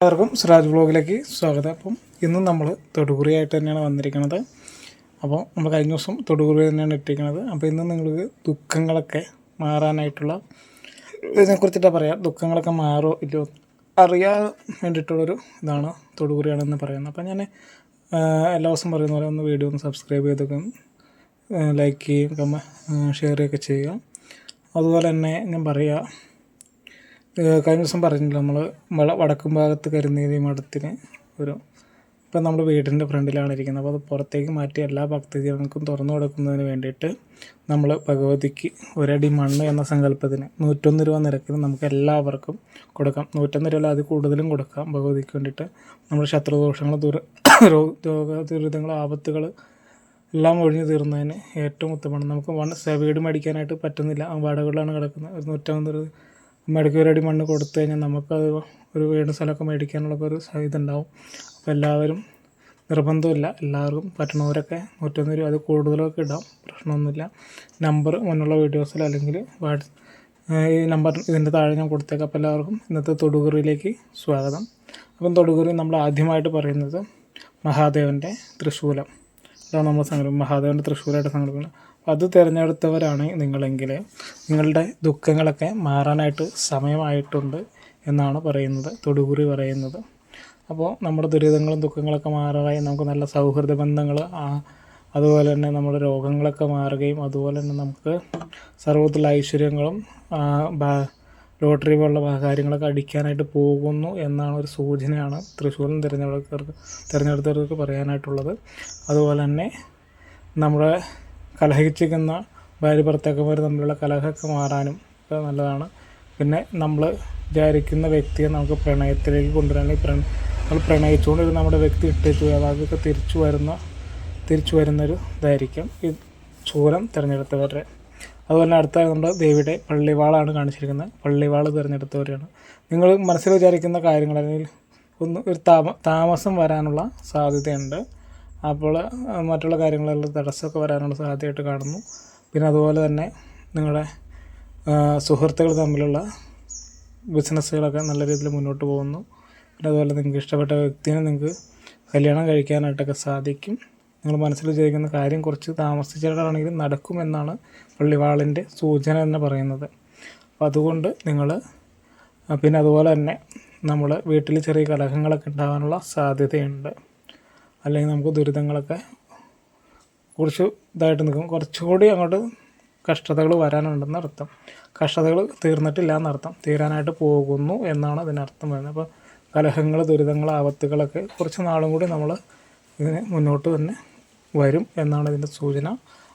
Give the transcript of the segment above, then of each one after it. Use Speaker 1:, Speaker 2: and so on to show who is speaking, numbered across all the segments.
Speaker 1: എല്ലാവർക്കും സിറാജ് ബ്ലോഗിലേക്ക് സ്വാഗതം. അപ്പം ഇന്നും നമ്മൾ തൊടുപുറിയായിട്ട് തന്നെയാണ് വന്നിരിക്കുന്നത്. അപ്പോൾ നമ്മൾ കഴിഞ്ഞ ദിവസം തൊടുകുറി തന്നെയാണ് ഇട്ടിരിക്കുന്നത്. അപ്പോൾ ഇന്ന് നിങ്ങൾക്ക് ദുഃഖങ്ങളൊക്കെ മാറാനായിട്ടുള്ള ഇതിനെക്കുറിച്ചിട്ട് പറയാം. ദുഃഖങ്ങളൊക്കെ മാറോ ഇല്ലയോ അറിയാൻ വേണ്ടിയിട്ടുള്ളൊരു ഇതാണ് തൊടുകുറിയാണെന്ന് പറയുന്നത്. അപ്പോൾ ഞാൻ എല്ലാ ദിവസവും പറയുന്ന പോലെ ഒന്ന് വീഡിയോ ഒന്ന് സബ്സ്ക്രൈബ് ചെയ്തൊക്കെ ലൈക്ക് ചെയ്യുകയും ഷെയർ ചെയ്യുകയൊക്കെ ചെയ്യുക. അതുപോലെ തന്നെ ഞാൻ പറയാം ഏഹ് കഴിഞ്ഞ ദിവസം പറഞ്ഞില്ല നമ്മൾ വടക്കും ഭാഗത്ത് കരുന്നേരി മഠത്തിന് ഒരു ഇപ്പം നമ്മൾ വീടിന്റെ ഫ്രണ്ടിലാണ് ഇരിക്കുന്നത്. അപ്പോൾ അത് പുറത്തേക്ക് മാറ്റി എല്ലാ ഭക്തജനങ്ങൾക്കും തുറന്നു കൊടുക്കുന്നതിന് വേണ്ടിയിട്ട് നമ്മൾ ഭഗവതിക്ക് ഒരടി മണ്ണ് എന്ന സങ്കല്പത്തിന് നൂറ്റൊന്ന് രൂപ നിരക്കിന് നമുക്ക് എല്ലാവർക്കും കൊടുക്കാം. നൂറ്റൊന്ന് രൂപ അത് കൂടുതലും കൊടുക്കാം ഭഗവതിക്ക് വേണ്ടിയിട്ട്. നമ്മുടെ ശത്രുദോഷങ്ങൾ ദുര രോഗ ദുരിതങ്ങൾ ആപത്തുകൾ എല്ലാം ഒഴിഞ്ഞു തീർന്നതിന് ഏറ്റവും ഉത്തമമാണ്. നമുക്ക് വൺ വീട് മേടിക്കാനായിട്ട് പറ്റുന്നില്ല. ആ വാടകകളിലാണ് കിടക്കുന്നത്. ഒരു നൂറ്റമ്പത് രൂപ മണ്ണ് കൊടുത്തു കഴിഞ്ഞാൽ നമുക്കത് ഒരു വീട് സ്ഥലമൊക്കെ മേടിക്കാനുള്ള ഒരു ഇതുണ്ടാവും. അപ്പോൾ എല്ലാവരും നിർബന്ധമില്ല. എല്ലാവർക്കും പറ്റുന്നവരൊക്കെ നൂറ്റൊന്ന് രൂപ അത് കൂടുതലൊക്കെ ഇടാം. പ്രശ്നമൊന്നുമില്ല. നമ്പർ മുന്നുള്ള വീഡിയോസിൽ അല്ലെങ്കിൽ വാട്സ് ഈ നമ്പർ ഇതിന്റെ താഴെ ഞാൻ കൊടുത്തേക്കാം. അപ്പോൾ എല്ലാവർക്കും ഇന്നത്തെ തൊടുകുറിയിലേക്ക് സ്വാഗതം. അപ്പം തൊടുകുറി നമ്മൾ ആദ്യമായിട്ട് പറയുന്നത് മഹാദേവന്റെ തൃശൂലം. അതാണ് നമ്മൾ സംഘടിപ്പിക്കുന്നത് മഹാദേവന്റെ തൃശ്ശൂരായിട്ട് സംഘടിപ്പിക്കുന്നത് അത് തിരഞ്ഞെടുത്തവരാണ് നിങ്ങളെങ്കിൽ. നിങ്ങളുടെ ദുഃഖങ്ങളൊക്കെ മാറാനായിട്ട് സമയമായിട്ടുണ്ട് എന്നാണ് പറയുന്നത് തൊടുകുറി പറയുന്നത്. അപ്പോൾ നമ്മുടെ ദുരിതങ്ങളും ദുഃഖങ്ങളൊക്കെ മാറുകയും നമുക്ക് നല്ല സൗഹൃദ ബന്ധങ്ങൾ അതുപോലെ തന്നെ നമ്മുടെ രോഗങ്ങളൊക്കെ മാറുകയും അതുപോലെ തന്നെ നമുക്ക് സർവത്തിലുള്ള ഐശ്വര്യങ്ങളും ലോട്ടറി പോലുള്ള കാര്യങ്ങളൊക്കെ അടിക്കാനായിട്ട് പോകുന്നു എന്നാണ് ഒരു സൂചനയാണ് തൃശ്ശൂരിൽ തിരഞ്ഞെടുക്കർക്ക് തിരഞ്ഞെടുത്തവർക്ക് പറയാനായിട്ടുള്ളത്. അതുപോലെ തന്നെ നമ്മുടെ കലഹിച്ചിരിക്കുന്ന ഭാര്യ ഭർത്താക്കന്മാർ തമ്മിലുള്ള കലഹമൊക്കെ മാറാനും ഒക്കെ നല്ലതാണ്. പിന്നെ നമ്മൾ വിചാരിക്കുന്ന വ്യക്തിയെ നമുക്ക് പ്രണയത്തിലേക്ക് കൊണ്ടുവരാൻ പ്രണ നമ്മൾ പ്രണയിച്ചുകൊണ്ടിരുന്ന നമ്മുടെ വ്യക്തി ഇട്ടേച്ചു പോയി അതൊക്കെ തിരിച്ചു വരുന്ന തിരിച്ചു വരുന്നൊരു ഇതായിരിക്കും ഈ ചൂരം തിരഞ്ഞെടുത്തവരുടെ. അതുപോലെ തന്നെ അടുത്ത നമ്മുടെ ദേവിയുടെ പള്ളിവാളാണ് കാണിച്ചിരിക്കുന്നത്. പള്ളിവാൾ തിരഞ്ഞെടുത്തവരെയാണ്. നിങ്ങൾ മനസ്സിൽ വിചാരിക്കുന്ന കാര്യങ്ങൾ അല്ലെങ്കിൽ ഒന്ന് ഒരു താമ താമസം വരാനുള്ള സാധ്യതയുണ്ട്. അപ്പോൾ മറ്റുള്ള കാര്യങ്ങളെല്ലാം തടസ്സമൊക്കെ വരാനുള്ള സാധ്യതയായിട്ട് കാണുന്നു. പിന്നെ അതുപോലെ തന്നെ നിങ്ങളുടെ സുഹൃത്തുക്കൾ തമ്മിലുള്ള ബിസിനസ്സുകളൊക്കെ നല്ല രീതിയിൽ മുന്നോട്ട് പോകുന്നു. പിന്നെ അതുപോലെ നിങ്ങൾക്ക് ഇഷ്ടപ്പെട്ട വ്യക്തിനെ നിങ്ങൾക്ക് കല്യാണം കഴിക്കാനായിട്ടൊക്കെ സാധിക്കും. നിങ്ങൾ മനസ്സിൽ വിചാരിക്കുന്ന കാര്യം കുറച്ച് താമസിച്ചിട്ടാണെങ്കിലും നടക്കുമെന്നാണ് പള്ളിവാളിന്റെ സൂചന എന്ന് പറയുന്നത്. അപ്പോൾ അതുകൊണ്ട് നിങ്ങൾ പിന്നെ അതുപോലെ തന്നെ നമ്മൾ വീട്ടിൽ ചെറിയ കലഹങ്ങളൊക്കെ ഉണ്ടാകാനുള്ള സാധ്യതയുണ്ട്. അല്ലെങ്കിൽ നമുക്ക് ദുരിതങ്ങളൊക്കെ കുറച്ച് ഇതായിട്ട് നിൽക്കും. കുറച്ചുകൂടി അങ്ങോട്ട് കഷ്ടതകൾ വരാനുണ്ടെന്ന് അർത്ഥം. കഷ്ടതകൾ തീർന്നിട്ടില്ല എന്നർത്ഥം തീരാനായിട്ട് പോകുന്നു എന്നാണ് അതിനർത്ഥം വരുന്നത്. അപ്പോൾ കലഹങ്ങൾ ദുരിതങ്ങൾ ആപത്തുകളൊക്കെ കുറച്ച് നാളും കൂടി നമ്മൾ ഇതിന് മുന്നോട്ട് തന്നെ വരും എന്നാണ് ഇതിന്റെ സൂചന.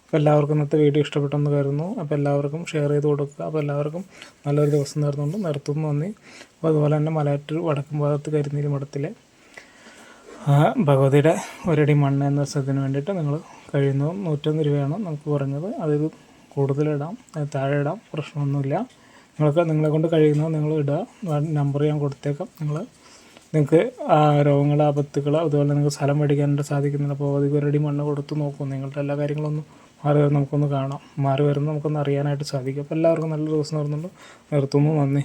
Speaker 1: അപ്പോൾ എല്ലാവർക്കും ഇന്നത്തെ വീഡിയോ ഇഷ്ടപ്പെട്ടെന്ന് കരുതുന്നു. അപ്പോൾ എല്ലാവർക്കും ഷെയർ ചെയ്ത് കൊടുക്കുക. അപ്പോൾ എല്ലാവർക്കും നല്ലൊരു ദിവസം നേർന്നുകൊണ്ട് നിർത്തുന്നു. നന്ദി. അപ്പോൾ അതുപോലെ തന്നെ മലയാറ്റൂർ വടക്കും ഭാഗത്ത് മഠത്തിലെ ആ ഭഗവതിയുടെ ഒരടി മണ്ണ് എന്ന സ്ഥലത്തിന് വേണ്ടിയിട്ട് നിങ്ങൾ കഴിയുന്നതും നൂറ്റൊന്ന് രൂപയാണ് നമുക്ക് പറഞ്ഞത് അതിൽ കൂടുതലിടാം താഴെ ഇടാം പ്രശ്നമൊന്നുമില്ല. നിങ്ങൾക്ക് നിങ്ങളെ കൊണ്ട് കഴിയുന്നത് നിങ്ങൾ ഇടുക. നമ്പർ ഞാൻ കൊടുത്തേക്കാം. നിങ്ങൾ നിങ്ങൾക്ക് രോഗങ്ങൾ ആപത്തുകൾ അതുപോലെ നിങ്ങൾക്ക് സ്ഥലം മേടിക്കാനായിട്ട് സാധിക്കുന്നില്ല. അപ്പോൾ അധികം ഒരടി മണ്ണ് കൊടുത്ത് നോക്കും. നിങ്ങളുടെ എല്ലാ കാര്യങ്ങളൊന്നും മാറി നമുക്കൊന്ന് കാണാം. മാറി വരുന്ന നമുക്കൊന്ന് അറിയാനായിട്ട് സാധിക്കും. അപ്പോൾ എല്ലാവർക്കും നല്ല ദിവസം നേർന്നുകൊണ്ട് നിർത്തുന്നു. നന്ദി.